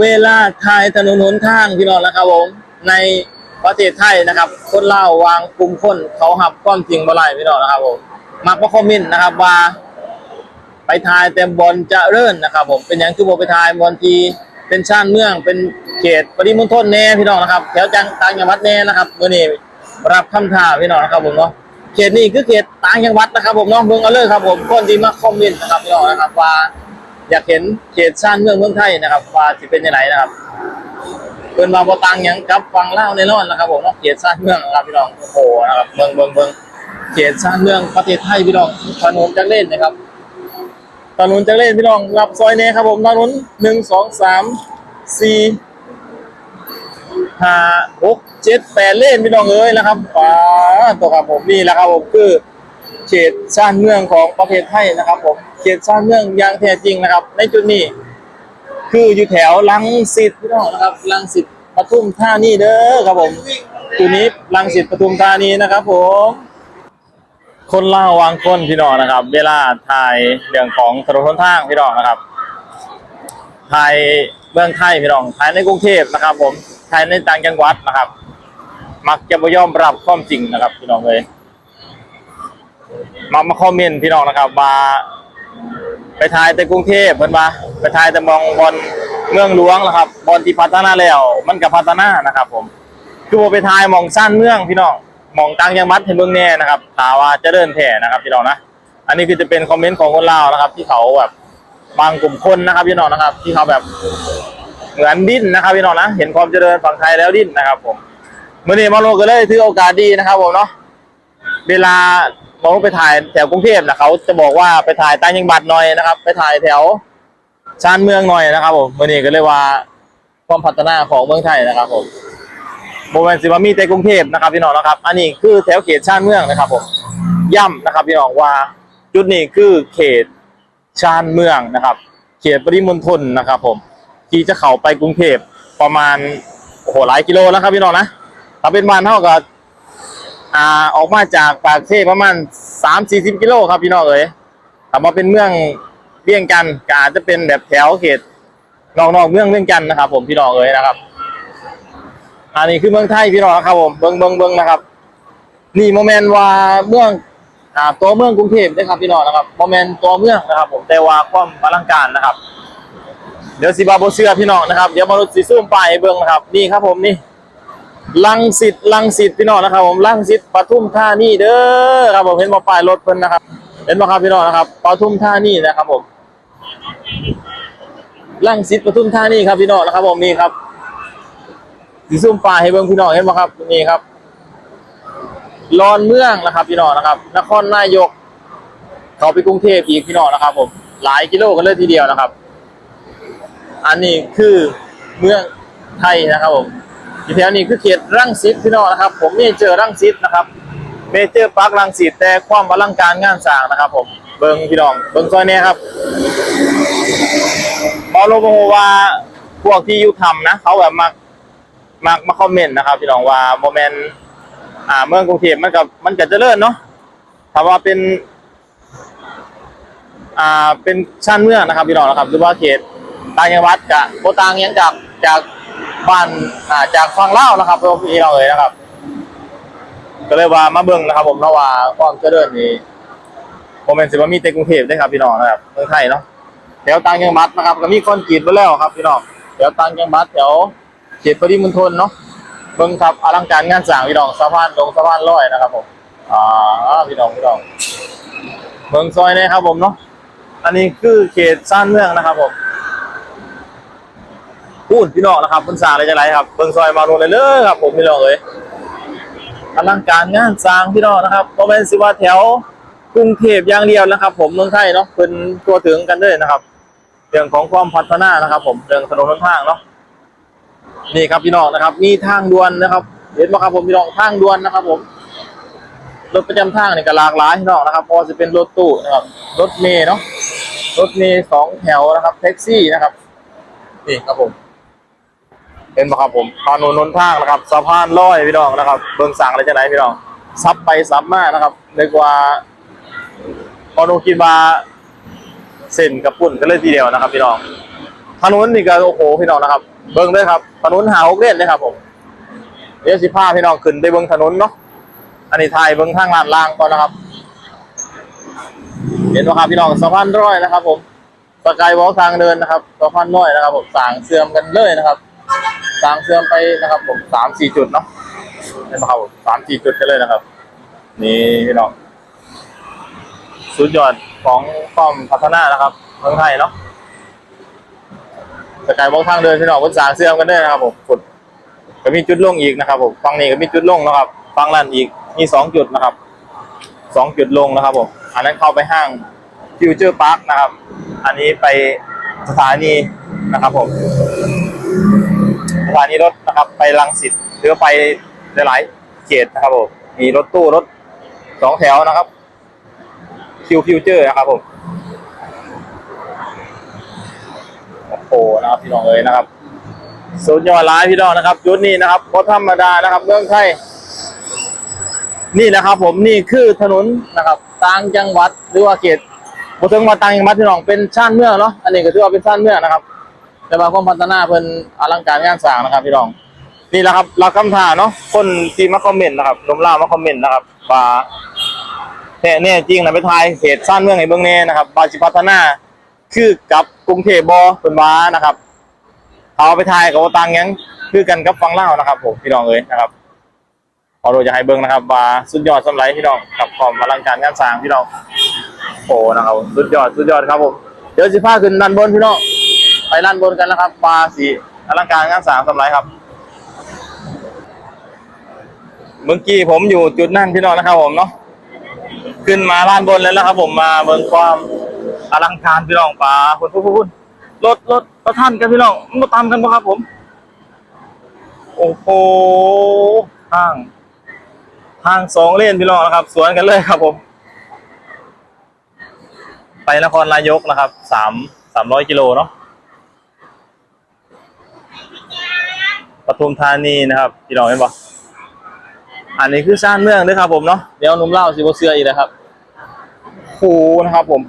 เวลาทายถนนหนทางพี่น้องนะครับผมในประเทศไทยนะครับ คนเล่าวางกลุ่มคนเขาหับความจริงบ่ไรพี่น้องนะครับผมมักมาคอมเมนต์นะครับว่า ไปทายเต็มบอลจะเริ่นนะครับ ผมเป็นอย่างคือโบไปทายบอลทีเป็นชาติเมืองเป็นเขตปริมณฑลแน่พี่น้องนะครับ แถวจังต่างจังหวัดแน่นะครับเมื่อนี้รับคำท้าพี่น้องนะครับผมเนาะเขตนี้คือเขตต่างจังหวัดนะครับ ผมน้องเบิ่งเอาเลยครับ ผมคนที่มาคอมเมนต์นะครับพี่น้องนะครับว่า อยากเห็นเขตชาติเมืองเมืองไทยนะครับว่าจะเป็นยังไงนะครับเพิ่นมาบ่ต่างยังกับฟังเล่าวแน่นอนนะครับผมเนาะเขตชาติเมืองนะครับพี่น้องโอ้โหนะครับเบิ่งเบิ่งเบิ่งเขตชาติเมืองประเทศไทยพี่น้องถนนจักเล่นนะครับถนนจักรเล่นพี่น้องรับซอยเนี้ครับผมถนนหนึ่งสองสามสี่ห้าหกเจ็ดแปดเล่นพี่น้องเอ้ยนะครับป้าตัวครับผมนี่แหละครับผมคือ เขตชาติเมืองของประเทศไทยนะครับผมเขตชาติเมืองอย่างแท้จริงนะครับ ในจุดนี้ คืออยู่แถวลังสิตพี่น้องนะครับลังสิตปทุมธานีเด้อครับผมจุดนี้ลังสิตปทุมธานีนะครับ ผม คนเล่าวางคนพี่น้องนะครับ เวลาถ่ายเรื่องของถนนหนทางพี่น้องนะครับถ่ายเมืองไทยพี่น้องถ่ายในกรุงเทพนะครับ ผมถ่ายในต่างจังหวัดนะครับ มักจะไม่ยอมรับความจริงนะครับพี่น้องเลย มามาคอมเมนต์พี่น้องนะครับว่าไปถ่ายแต่กรุงเทพเพิ่นว่าไปถ่ายแต่มองบอลเมืองหลวงนะครับบอลที่พัฒนาแล้ว มันกับพัฒนานะครับ ผม คือบ่ไปถ่ายมองสั้นเมืองพี่น้องมองต่างจังหวัดให้เบิ่งแน่นะครับถาว่าจะเดินแถ่นะครับพี่น้องนะอันนี้คือจะเป็นคอมเมนต์ของคนลาวนะครับ ที่เขาแบบบางกลุ่มคนนะครับพี่น้องนะครับ ที่เขาแบบเหมือนดิ้นนะครับพี่น้องนะเห็นความเจริญฝั่งไทยแล้วดิ้นนะครับ ผมเมื่อนี้มาโลก็เลยถือโอกาสดีนะครับ ผมเนาะเวลา บอกว่าไปถ่ายแถวกรุงเทพนะเขาจะบอกว่าไปถ่ายต่างจังหวัดหน่อยนะครับ ไปถ่ายแถวชานเมืองหน่อยนะครับผมเมื่อนี้ก็เลยว่าความพัฒนาของเมืองไทยนะครับผมโมเมนต์สิมามีแต่กรุงเทพนะครับพี่น้องนะครับ อันนี้คือแถวเขตชานเมืองนะครับผมย่ำนะครับพี่น้องว่าจุดนี้คือเขตชานเมืองนะครับ เขตปริมณฑลนะครับ ผม ที่จะเข้าไปกรุงเทพประมาณโอ้โหหลายกิโลแล้วครับพี่น้องนะถ้าเป็นวันเท่ากับ อ่าออกมาจากปากเทพประมาณสามสี่สิบกิโลครับพี่น้องเอ๋ยถ้ามาเป็นเมืองเวียงจันทร์ก็อาจจะเป็นแบบแถวเขตนอกๆเมืองเวียงจันทร์นะครับ ผมพี่น้องเอ๋ยนะครับ อันนี้คือเมืองไทยพี่น้องครับผมเบิงเบิงเบิงนะครับ นี่โมเมนต์ว่าเมืองอ่าตัวเมืองกรุงเทพนะครับพี่น้องนะครับโมเมนต์ตัวเมืองนะครับ ผมแต่ว่าความอลังการนะครับ เดี๋ยวสิบาโบเชื่อพี่น้องนะครับเดี๋ยวมาดูสีซูมไปเบิงนะครับ นี่ครับผมนี่ ลังสิตลังสิตพี่น้องนะครับ ผมลังสิตปทุมธานี่เด้อครับผมเห็นมาป้ายรถเพิ่นนะครับ เห็นไหมครับพี่น้องนะครับปทุมธานี่นะครับผมลังสิตปทุมธานี่ครับพี่น้องนะครับ ผมนี่ครับสีซุ่มปลาให้เบิ่งพี่น้องเห็นไหมครับนี่ครับลอนเมืองนะครับ พี่น้องนะครับ นครนายก เขาไปกรุงเทพอีกพี่น้องนะครับ ผม หลายกิโลกันเลยทีเดียวนะครับ อันนี้คือเมืองไทยนะครับผม ที่แถวนี้คือเขตรังสิตพี่น้องนะครับ ผมเมเจอรังสิตนะครับ เมเจอร์ปาร์ครังสิตแต่ความอลังการงานสร้างนะครับ ผมเบิ่งพี่น้องเบิ่งซอยนี้ครับบอลโลโมว่าพวกที่ยุทำนะ เขาแบบมามามาคอมเมนต์นะครับพี่น้องว่าโมเมนต์อ่าเมืองกรุงเทพมันกับมันก็เจริญเนาะถ้าว่าเป็น อ่าเป็นชานเมืองนะครับพี่น้องนะครับ หรือว่าเขตต่างจังหวัดกะโบต่างยังจากจาก บ้านอ่าจากฝั่งลาวนะครับพี่น้องเอ๋ยนะครับ ก็เลยว่ามาเบิ่งนะครับ ผมเพราะว่าความเจริญนี่โมเมนต์สิว่ามีแต่กรุงเทพได้ครับพี่น้องนะครับเมืองไทยเนาะแถวต่างจังหวัดนะครับ ก็มีคนกรีตไปแล้วครับ พี่น้องแถวต่างจังหวัดแถวเขตปริมณฑลเนาะเบิ่งครับอลังการงานสร้างพี่น้องสะพานลงสะพานลอยนะครับ ผมอ่าพี่น้องพี่น้องเบิ่งซอยนี้ครับผมเนาะอันนี้คือเขตซ่านเมืองนะครับผม พูดพี่น้องนะครับคุณสร้างอะไรจะไรครับเบิ่งซอยมาลงเลยเลยครับ ผมพี่น้องเอ้ยอลังการงานสร้างพี่น้องนะครับโมเมนต์สิว่าแถวกรุงเทพอย่างเดียวนะครับ ผมเมืองไทยเนาะเป็นตัวถึงกันเลยนะครับ เรื่องของความพัฒนานะครับ ผมเรื่องถนนทางเนาะนี่ครับพี่น้องนะครับ มีทางด่วนนะครับ เห็นไหมครับผมพี่น้องทางด่วนนะครับ ผมรถประจำทางเนี่ยก็หลากหลายพี่น้องนะครับพอจะเป็นรถตู้นะครับรถเมล์เนาะรถเมล์สองแถวนะครับแท็กซี่นะครับนี่ครับผม เห็นไหมครับผมถนนนนทางนะครับสะพานลอยพี่น้องนะครับ เบิ่งสั่งอะไรจะไหนพี่น้องซับไปซับมานะครับเรียกว่าพอโนคิดว่าเส้นกับปุ่นกันเลยทีเดียวนะครับ พี่น้องถนนนี่ก็โอ้โหพี่น้องนะครับ เบิ้งด้วยครับถนนหาหกเลนเลยครับผมเดี๋ยวสิพาพี่น้องขึ้นไปเบิ้งถนนเนาะอันนี้ถ่ายเบิ้งทางลาดล่างก่อนนะครับ เห็นไหมครับพี่น้องสะพานร้อยนะครับ ผมสกายวอล์กทางเดินนะครับสะพานร้อยนะครับ ผมสางเสื่อมกันเลยนะครับ สร้างเสื่อมไปนะครับ ผมสามสี่จุดเนาะเห็นไหมครับผมสามสี่จุดกันเลยนะครับ นี่พี่น้องสุดยอดของความพัฒนานะครับเมืองไทยเนาะสกายวอล์กทางเดินพี่น้องก็สางเสื่อมกันเลยนะครับ ผมกดก็มีจุดลงอีกนะครับผมฝั่งนี้ก็มีจุดลงนะครับฝั่งนั้นอีกมีสองจุดนะครับสองจุดลงนะครับผมอันนั้นเข้าไปห้างฟิวเจอร์พาร์คนะครับ อันนี้ไปสถานีนะครับผม สถานีรถนะครับไปลังสิตหรือไปหลายๆเขตนะครับผมมีรถตู้รถสองแถวนะครับคิวฟิวเจอร์นะครับผมโอ้โหนะครับพี่น้องเอ๋ยนะครับสุดยอดร้ายพี่น้องนะครับจุดนี้นะครับเพราะธรรมดานะครับเมืองไทยนี่นะครับผมนี่คือถนนนะครับต่างจังหวัดหรือว่าเขตบ่ถึงว่าต่างจังหวัดพี่น้องเป็นชานเมืองเนาะอันนี้ก็ถือว่าเป็นชานเมืองนะครับ แต่ว่าความพัฒนาเพิ่นอลังการงานสร้างนะครับ พี่น้องนี่แหละครับเราคำถามเนาะคนที่มาคอมเมนต์นะครับลมล่ามาคอมเมนต์นะครับว่าแท้แน่จริงนะไปทายเขตชานเมืองให้เบิ่งแน่นะครับว่าสิพัฒนาคือกับกรุงเทพบ่เพิ่นว่านะครับ เอาไปทายกับต่างยังคือกันกับฝั่งล่านะครับ ผมพี่น้องเอ้ยนะครับขอรู้จะให้เบิ้งนะครับว่าสุดยอดสำหรับพี่น้องกับความอลังการงานสร้างพี่น้องโอ้นะครับสุดยอดสุดยอดครับผมเดี๋ยวสิพาขึ้นด้านบนพี่น้อง ไปด้านบนกันนะครับมาสีอลังการงานสางสำหรับครับ เมื่อกี้ผมอยู่จุดนั่นพี่น้องนะครับผมเนาะขึ้นมาด้านบนแล้วนะครับ ผมมาเบิ่งความอลังการพี่น้องป่าคุณพูดพูดรถรถประท่านกันพี่น้องมันมาตามกันปะครับ ผม โอ้โหทาง ทางสองเลนพี่น้องนะครับ สวนกันเลยครับผม ไปนครนายกนะครับสามสามร้อยกิโลเนาะ ปทุมธานีนะครับพี่น้องเห็นปะอันนี้คือสร้างเมืองด้วยครับผมเนาะเดี๋ยวหนุ่มเล่าสิบเสื้ออีกนะครับโอ้โหนะครับผม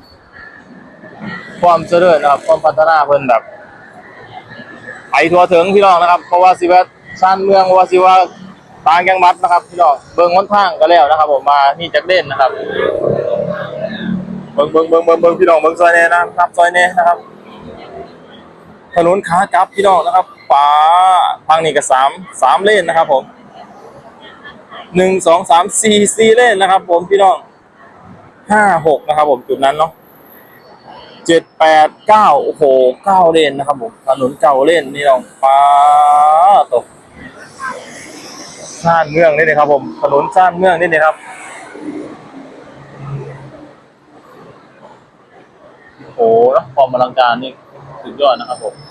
ความเจริญนะครับ ความพัฒนาเพิ่นแบบไปทั่วถึงพี่น้องนะครับ เพราะว่าสิว่าสร้างเมืองว่าสิว่าต่างจังหวัดนะครับพี่น้องเบิ่งหนทางก็แล้วนะครับ ผมมานี่จักเด่นนะครับเบิ่งเบิ่งเบิ่งเบิ่งเบิ่งพี่น้องเบิ่งซอยเน่นะครับซอยเน่นะครับ ถนนขากลับพี่น้องนะครับขวาทางนี้ก็สามสามเลนนะครับผมหนึ่งสองสามสี่สี่เลนนะครับ ผมพี่น้องห้าหกนะครับ ผมจุดนั้นเนาะเจ็ดแปดเก้าโอ้โหเก้าเลนนะครับผมถนนเก้าเลนนี่น้องป้าตกซ่านเมืองนี่นะครับ ผมถนนซ่านเมืองนี่นะครับโอ้โหความอลังการนี่สุดยอดนะครับผม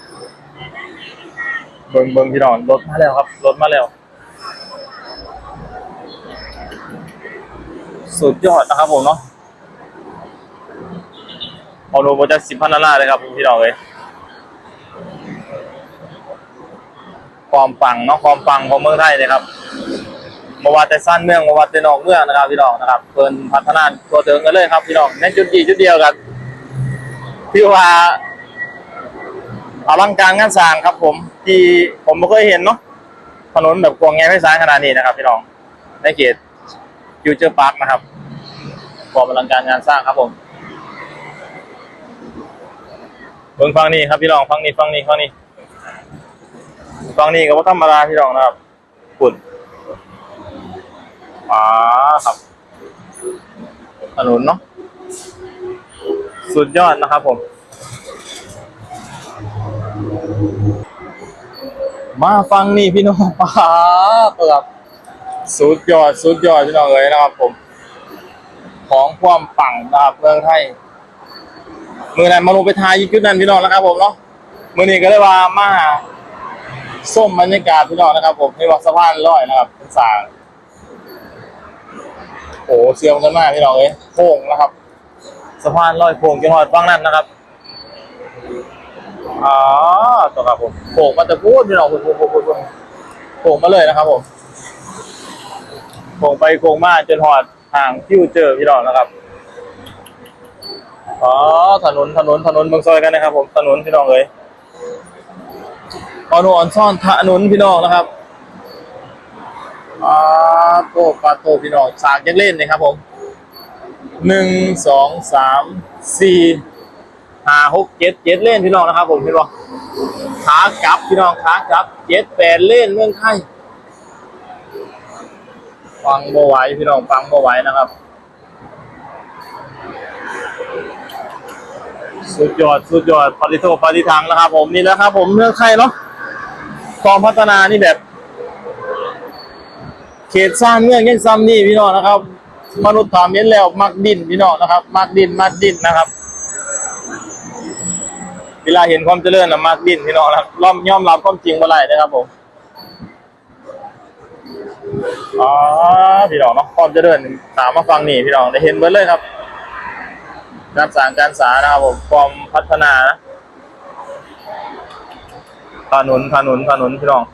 เบิ้งเบิ้งพี่น้องรถมาแล้วครับรถมาแล้ว สุดยอดนะครับผมเนาะเอาโนโบจากสิบพันดอลลาร์เลยครับพี่น้องเลยความปังเนาะความปังของเมืองไทยเลยครับมาว่าแต่สั้นเมืองมาว่าแต่นอกเมืองนะครับพี่น้องนะครับเพิ่นพัฒนาตัวเถิงกันเลยครับพี่น้องในจุดดีจุดเดียวกันที่ว่าอลังการงานสร้างครับผม ที่ผมไม่เคยเห็นเนาะถนนแบบกวางแง่ไพศาลขนาดนี้นะครับ พี่น้องในเขตฟิวเจอร์พาร์คนะครับความอลังการงานสร้างครับผมเบิ่งฟังนี่ครับพี่น้องฟังนี่ฟังนี่ฟังนี่ฟังนี่ก็บ่ธรรมดาพี่น้องนะครับฝุ่นอ่าครับถนนเนาะสุดยอดนะครับผม มาฟังนี่พี่น้องป้าเปิดสุดยอดสุดยอดพี่น้องเลยนะครับผม ของความปังนะครับเมืองไทยมือนั้นมาลงไปทายจุดนั้นพี่น้องนะครับ ผมเนาะมือนี้ก็เลยว่ามาส้มบรรยากาศพี่น้องนะครับ ผมที่วัดสะพานลอยนะครับเป็นสาโอ้เสียมกันมากพี่น้องเอ้ยโค้งนะครับสะพานลอยโค้งจังหวัดฟังนั่นนะครับ อ๋อตัวครับผมโค้งมาแต่พูดพี่น้องพูดพูดพูดพูดโค้งมาเลยนะครับผมโค้งไปโค้งมาจนหอดทางฟิวเจอพี่น้องนะครับอ๋อถนนถนนถนนเมืองซอยกันนะครับ ผมถนนพี่น้องเอ้ยออนอ่อนซ่อนถนนพี่น้องนะครับอ่าโตปลาโตพี่น้องสากยังเล่นเลยครับผมหนึ่งสองสามสี่ ห้าหกเจ็ดเจ็ดเล่นพี่น้องนะครับ ผมเห็นบ่ขากลับพี่น้องขากลับเจ็ดแปดเล่นเมืองไทยฟังบ่ไหวพี่น้องฟังบ่ไหวนะครับ สุดยอดสุดยอดปฏิโทปฏิทังนะครับ ผมนี่แหล้วครับ ผมเมืองไทยเนาะความพัฒนานี่แบบ เขตสร้างเมืองยังซ้ำนี่พี่น้องนะครับ มนุษย์ถามเห็นแล้ว มักดินพี่น้องนะครับ มักดินมักดินนะครับ เวลาเห็นความเจริญนะมักดินพี่น้องนะครับย่อมย่อมรับความจริงบ่ไรนะครับผมอ๋อพี่น้องเนาะความเจริญถามมาฟังนี่พี่น้องได้เห็นเบิดเลยครับการสร้างการสานะครับผมความพัฒนานะถนนถนนถนนพี่น้อง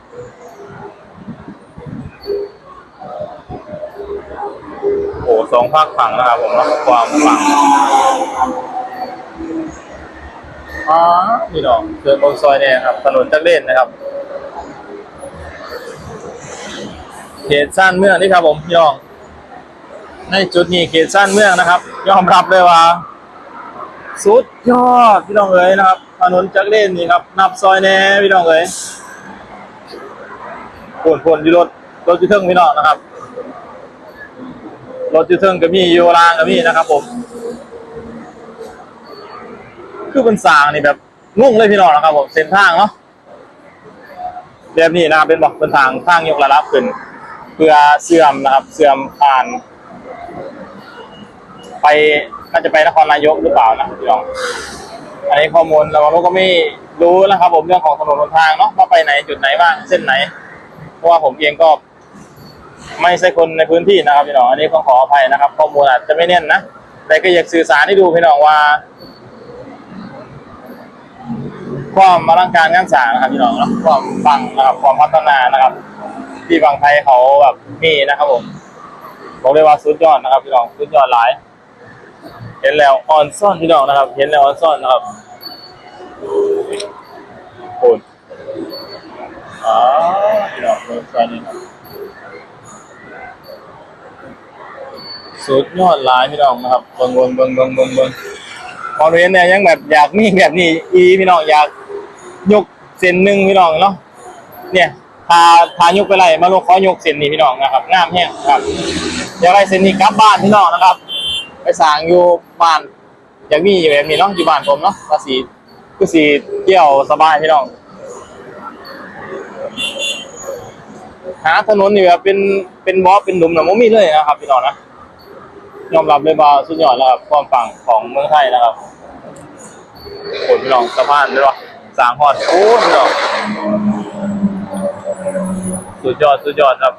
โอ้สองภาคฝั่งนะครับผมเนาะความฝั่ง อ๋อพี่น้องเจอโอนซอยเนี่ยครับ ถนนจักเล่นนะครับเขตสั้นเมืองนี่ครับผมพี่น้อง ในจุดนี้เขตสั้นเมืองนะครับ ยอมรับเลยว่า สุดยอดพี่น้องเอ๋ยนะครับ ถนนจักเล่นนี่ครับ นับซอยแน่พี่น้องเอ๋ยปวดปวดอยู่รถรถจุเทิงพี่น้องนะครับรถจุเทิงกับมีโยรางกับมีนะครับผม คือเป็นสางนี่แบบงงเลยพี่น้องนะครับผมเส้นทางเนาะแบบนี้นะครับเป็นบอกเป็นทางทางยกระดับขึ้น เพื่อเสื่อมนะครับ เสื่อมผ่าน ไปน่าจะไปนครนายกหรือเปล่านะพี่น้องอันนี้ข้อมูลเราก็ไม่รู้นะครับ ผมเรื่องของถนนหนทางเนาะว่าไปไหนจุดไหนบ้างเส้นไหน เพราะว่าผมเองก็ ไม่ใช่คนในพื้นที่นะครับพี่น้องอันนี้ต้องขออภัยนะครับ ข้อมูลอาจจะไม่แน่นนะแต่ก็อยากสื่อสารให้ดูพี่น้องว่า ความมาลังการงานสางนะครับพี่น้องนะความฟังนะครับความพัฒนานะครับ ที่บางไทยเขาแบบมีนะครับผมบอกเลยว่าสุดยอดนะครับพี่น้องสุดยอดหลาย เห็นแล้วออนซ่อนพี่น้องนะครับ เห็นแล้วออนซ่อนนะครับโอ้ยอ๋อพี่น้องออนซ่อนนี่ครับสุดยอดหลายพี่น้องนะครับเบิ่งเบิ่งเบิ่งเบิ่งเบิ่งเบิ่งพอเห็นเนี่ยยังแบบอยากมีแบบนี้อีพี่น้องอยาก ยกเส้นหนึ่งพี่น้องเนาะเนี่ยพาพายกไปไรมาลงขอยกเส้นนี้พี่น้องนะครับงามแห้งครับอยากได้เส้นนี้กลับบ้านพี่น้องนะครับ ไปสางอยู่บ้านอย่างนี้แบบนี้เนาะอยู่บ้านผมเนาะภาษีคือสีเที่ยวสบายพี่น้องหาถนนนี่แบบเป็นเป็นบอสเป็นหลุมนะมันมีเลยนะครับพี่น้องนะยอมรับเลยว่าสุดยอดแล้วครับความฝั่งของเมืองไทยนะครับโอ้พี่น้องสะพานด้วยวะ สร้างฮอดโอ้พี่น้องสุดยอดสุดยอดครับ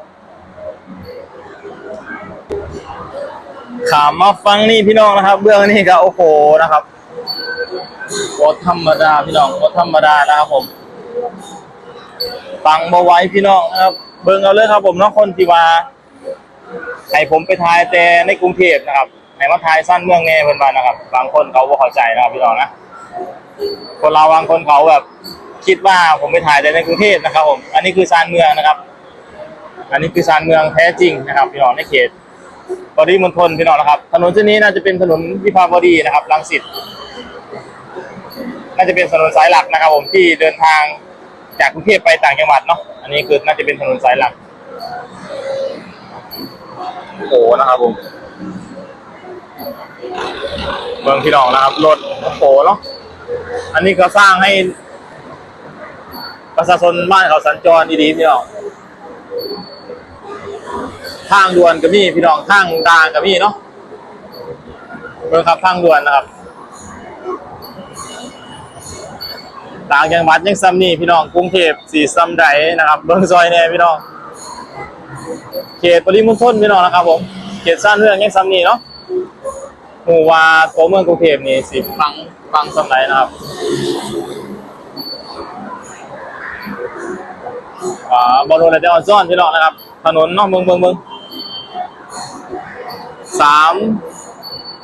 ขามมาฟังนี่พี่น้องนะครับ เบื้องนี้ก็โอ้โหนะครับโคตรธรรมดาพี่น้องโคตรธรรมดานะครับผมฟังบ่ไว้พี่น้องนะครับ เบิ่งเอาเลยครับผมน้องคนที่ว่าให้ผมไปทายแต่ในกรุงเทพนะครับให้มาทายสั้นเมืองแน่เพิ่อนบ้านนะครับ บางคนเขาบ่เข้าใจนะครับพี่น้องนะ คนเราบางคนเขาแบบ คิดว่าผมไปถ่ายแต่ในกรุงเทพนะครับ ผม อันนี้คือซานเมืองนะครับ อันนี้คือซานเมืองแท้จริงนะครับ พี่น้องในเขตปริมณฑลพี่น้องนะครับ ถนนเส้นนี้น่าจะเป็นถนนวิภาวดีนะครับรังสิตน่าจะเป็นถนนสายหลักนะครับ ผมที่เดินทางจากกรุงเทพไปต่างจังหวัดเนาะอันนี้คือน่าจะเป็นถนนสายหลักโอ้โหนะครับผมเมืองพี่น้องนะครับรถโอ้โหเนาะ อันนี้ก็สร้างให้ ประชาชนบ้านเขาสัญจรดีๆพี่น้องทางด่วนกับพี่พี่น้องทางดางกับพี่เนาะเบิ่งครับทางด่วนนะครับต่างจังหวัดยังซ้ำนี่พี่น้องกรุงเทพสีซ้ำใดนะครับ เบิ่งซอยแน่พี่น้อง เขตปริมณฑลพี่น้องนะครับผมเขตซ่านเมืองยังซ้ำนี่เนาะหมู่ว่าตัวเมืองกรุงเทพนี่สิฟัง ฟังซ้ำใดนะครับอ่าบอลลูนเดออนซ่อนพี่น้องนะครับ ถนนนาะเมืองเมืองเมืองสาม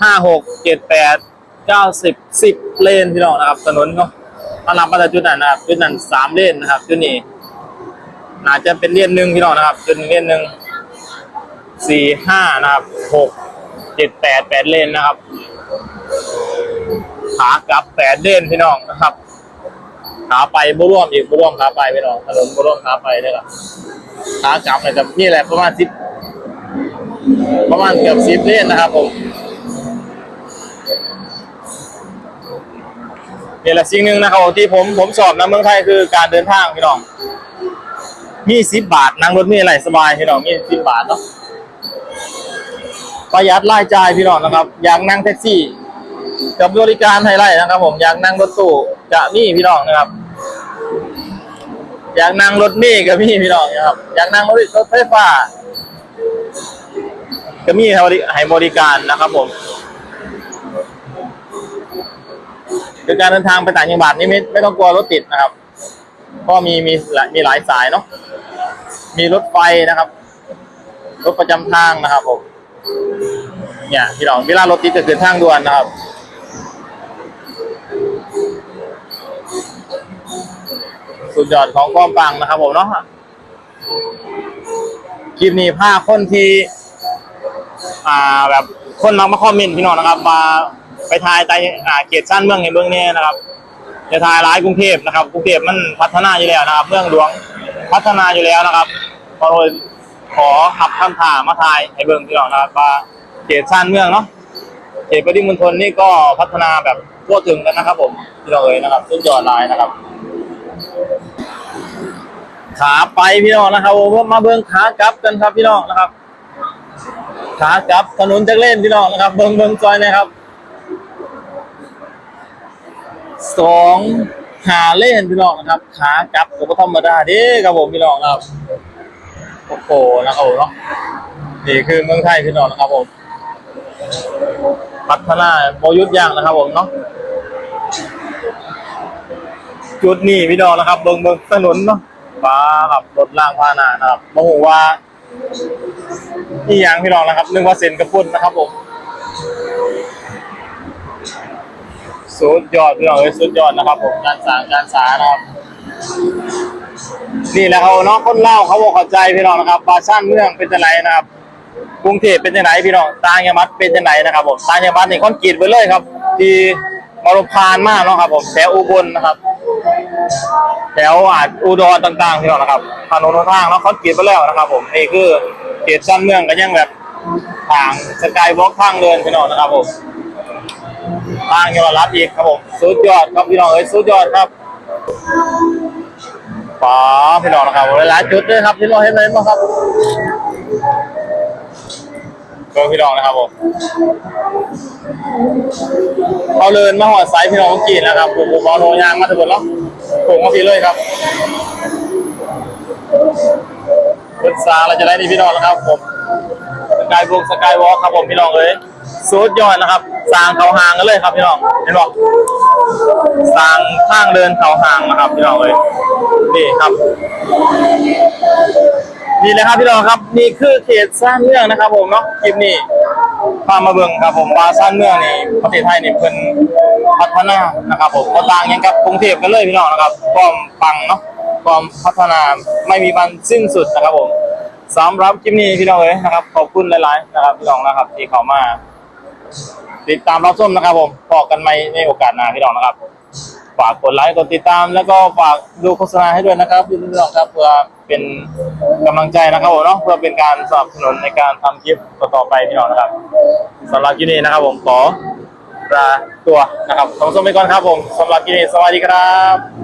ห้าหกเจ็ดแปดเก้าสิบสิบเลนพี่น้องนะครับ ถนนเนาะถ้านับมาจากจุดนั้นนะครับจุดนั้นสามเลนนะครับจุดนี้น่าจะเป็นเลนหนึ่งพี่น้องนะครับจุดเลนหนึ่งสี่ห้านะครับหกเจ็ดแปดแปดเลนนะครับ ขากลับแปดเลนพี่น้องนะครับขาไปบุร่วมอีกบุร่วมขาไปพี่น้องถนนบุร่วมขาไปเลยครับขากลับเนี่ยจะนี่แหละประมาณสิบประมาณเกือบสิบเล่นนะครับผมนี่แหละสิ่งหนึ่งนะครับที่ผมผมสอบนะเมืองไทยคือการเดินทางพี่น้อง มีสิบบาทนั่งรถมีอะไรสบายพี่น้องมีสิบบาทเนาะประหยัดรายจ่ายพี่น้องนะครับ อยากนั่งแท็กซี่ กับบริการไฮไลท์นะครับ ผมอยากนั่งรถตู้จะมี่พี่น้องนะครับ อยากนั่งรถเมล์ก็มีพี่น้องนะครับ อยากนั่งรถรถไฟฟ้าก็มีให้บริการนะครับผมคือการเดินทางไปต่างจังหวัดนี่ไม่ไม่ต้องกลัวรถติดนะครับเพราะมีมีหลายมีหลายสายเนาะมีรถไฟนะครับ รถประจำทางนะครับผมเนี่ยพี่น้องเวลารถติดจะขึ้นทางด่วนนะครับ สุดยอดของความปังนะครับผมเนาะคลิปนี้พาคนที่ อ่าแบบคนมักมาคอมเมนต์พี่น้องนะครับ มาไปทายใต้อ่าเขตสั้นเมืองในเมืองนี้นะครับจะทายร้ายกรุงเทพนะครับกรุงเทพมันพัฒนาอยู่แล้วนะครับ เมืองหลวงพัฒนาอยู่แล้วนะครับก็เลยขอขับคำถามมาทายให้เบิ่งพี่น้องนะครับว่าเขตสั้นเมืองเนาะเขตปริมณฑลนี่ก็พัฒนาแบบทั่วถึงกันนะครับ ผมพี่น้องเอ๋ยนะครับสุดยอดลายนะครับ ขาไปพี่น้องนะครับผมมาเบิ่งขากลับกันครับพี่น้องนะครับ ขากลับถนนจักเล่นพี่น้องนะครับ เบิ่งเบิ่งซอยนะครับสองหาเล่นพี่น้องนะครับ ขากลับก็บ่ธรรมดาเด้ครับผมพี่น้องครับโอ้โหนะครับผมเนาะนี่คือเมืองไทยพี่น้องนะครับผมพัฒนาโมยุทธย่างนะครับผมเนาะจุดนี้พี่น้องนะครับ เบิ่งเบิ่งถนนเนาะ ฟ้าครับรถล่างพาหนานะครับโมโหว่าอีหยังพี่น้องนะครับนึกว่าเซ็นกระปุ่นนะครับผมสุดยอดพี่น้องเอ้ยสุดยอดนะครับผมการสางการสานะครับนี่แหละเขาเนาะคนเล่าเขาบอกข้าใจพี่น้องนะครับปลาช่านเมืองเป็นจังไรนะครับกรุงเทพเป็นจังไรพี่น้องตางจังหวัดเป็นจังไรนะครับผมตางจังหวัดนี่คอนกรีตไปเลยครับ ที่ มรพานมากเนาะครับผมแถวอุบลนะครับ แถวอาจอุดรต่างๆพี่น้องนะครับถนนทางเนาะคอนกรีตไปแล้วนะครับ ผมนี่คือเขตชั้นเมืองก็ยังแบบทางสกายวอล์กทางเดินพี่น้องนะครับผมทางยมรัฐอีกครับผมสุดยอดครับพี่น้องเอ้ยสุดยอดครับป๋าพี่น้องนะครับหลายจุดด้วยครับพี่น้องเห็นไหมบ้างครับ ก็พี่น้องนะครับผมเขาเลินมาหอดไซส์พี่น้องกินนะครับผมผมเอาโนยางมาทั้งหมดแล้วผมมาพี่เลยครับปรึกษาเราจะได้นี่พี่น้องนะครับผมสกายบุกสกายวอล์ครับผมพี่น้องเอ้ยสุดยอดนะครับสร้างเขาห่างกันเลยครับพี่น้องเห็นบอกสร้างทางเดินเขาห่างนะครับพี่น้องเอ้ยนี่ครับ นี่เลยครับพี่น้องครับนี่คือเขตสร้างเมืองนะครับ ผมเนาะคลิปนี้พามาเบิ่งครับผมว่าสร้างเมืองนี่ประเทศไทยนี่เพิ่นพัฒนานะครับผมก็ต่างยังกับกรุงเทพกันเลยพี่น้องนะครับความปังเนาะความพัฒนาไม่มีวันสิ้นสุดนะครับผมสำหรับคลิปนี้พี่น้องเอ้ยนะครับขอบคุณหลายๆนะครับพี่น้องนะครับที่เข้ามา ติดตามรับชมนะครับผมพอกันใหม่ในโอกาสหน้าพี่น้องนะครับ ฝากกดไลค์กดติดตาม แล้วก็ฝากดูโฆษณาให้ด้วยนะครับพี่น้องครับเพื่อเป็นกำลังใจนะครับผมเนาะเพื่อเป็นการสนับสนุนในการทำคลิปต่อไปพี่น้องนะครับสำหรับที่นี้นะครับผมขอลาตัวนะครับขอส่งไปก่อนครับผมสำหรับที่นี้สวัสดีครับ